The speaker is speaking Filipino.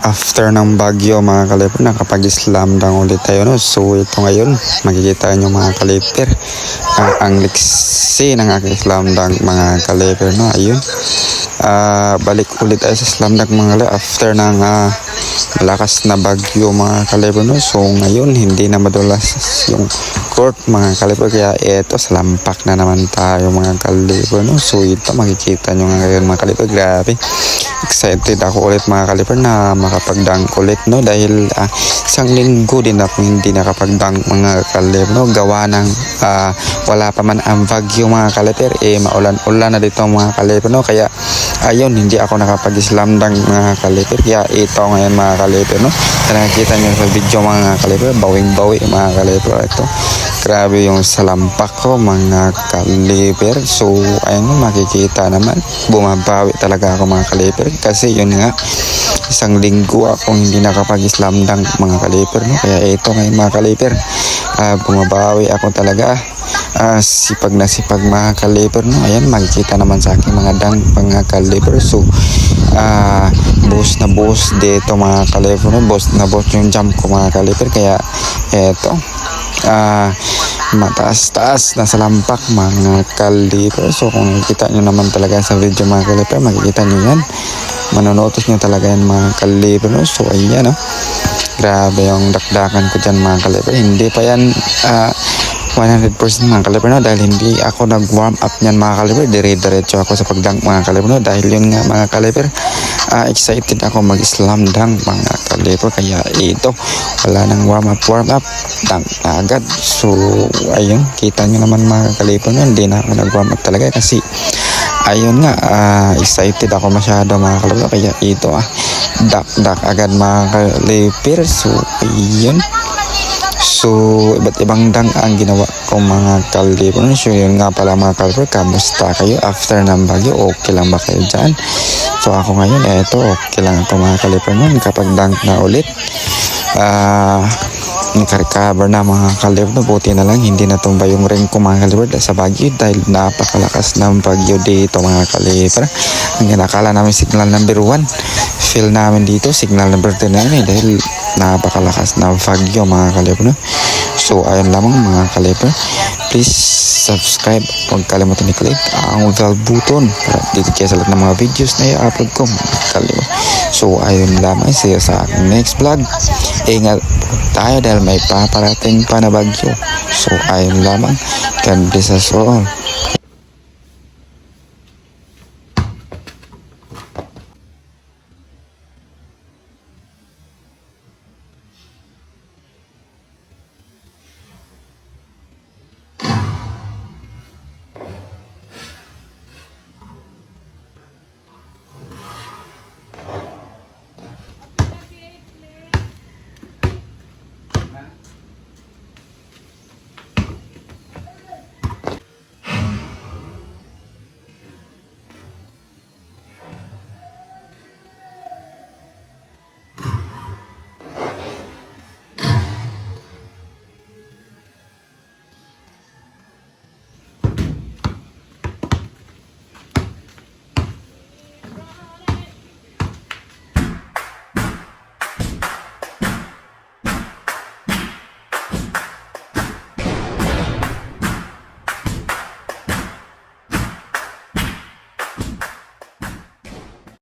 After ng bagyo mga kaliper, nakapag-slam dunk ulit tayo no. So ito ngayon, makikita nyo mga kaliper, ang, ang liksi ng aking slam dunk mga kaliper no. Ayun, Ah, balik ulit tayo sa slam dunk mga kaliper after ng ah, malakas na bagyo mga kaliper no. So ngayon, hindi na madulas yung court mga kaliper, kaya ito, salampak na naman tayo mga kaliper no. So ito, makikita nyo nga ngayon mga kaliper, grabe. Excited ako ulit mga kaliper na makapag-dunk ulit no? Dahil ah, isang linggo din ako hindi nakapag-dunk mga kaliper no? Gawa ng ah, wala pa man ang bagyo mga kaliper eh maulan-ulan na dito mga kaliper no? Kaya ayun hindi ako nakapag-slam dunk mga kaliper kaya ito ngayon mga kaliper no? Na nakikita nyo sa video mga kaliper bawing-bawi mga kaliper ito grabe yung salampak ko mga kaliper. So ayun makikita naman. Bumabawi talaga ako mga kaliper. Kasi yun nga isang linggo akong hindi nakapag-slam dunk mga kaliper no? Kaya ito ngayon mga kaliper ah, bumabawi ako talaga. Ah, sipag na sipag mga kaliper no? Ayan makikita naman sa aking mga dunk mga kaliper. So ah boss na boss dito mga kaliper no? Boss na boss yung jump ko mga kaliper. Kaya eto ah mataas-taas na salampak mga kaliper so kung nakikita nyo naman talaga sa video mga kaliper makikita nyo yan. Manonotos nyo talaga yan mga kaliper no? so ayan no? Grabe yung dakdakan ko dyan mga kaliper hindi pa yan ah, 100% mga kaliper no? Dahil hindi ako nag warm up niyan mga kaliper dire-diretso ako sa pagdunk mga kaliper no? Dahil yun nga mga kaliper ah, excited ako mag slam dunk mga kaliper kaya ito wala nang warm up warm up dunk agad. So ayun kita nyo naman mga kaliper no? Hindi na ako nag warm up talaga kasi ayun nga ah, excited ako masyado mga kaliper kaya ito ah dak dak agad mga kaliper so ayun So, iba't ibang dang ang ginawa ko mga kaliper. So, yun nga pala mga kaliper, kamusta kayo after ng bagyo? Okay lang ba kayo dyan? So, ako ngayon, eto, okay lang ito mga mo. Kapag dunk na ulit, ah, nakarecover na mga kaliper. Buti na lang, hindi natumba yung ring ko mga kaliper sa bagyo dahil napakalakas ng bagyo dito mga kaliper. Ang ginakala namin signal number 1 feel namin dito signal number 10 na yun eh dahil napakalakas na bagyo mga kaliper no? so ayun lamang mga kaliper please subscribe huwag kalimutan i-click ang bell button para updated kayo sa lahat ng mga videos na i-upload ko mga kaliper so ayun lamang. See you sa aking next vlog. Ingat tayo dahil may paparating pa na bagyo. So ayun lamang. God bless us all Ajá.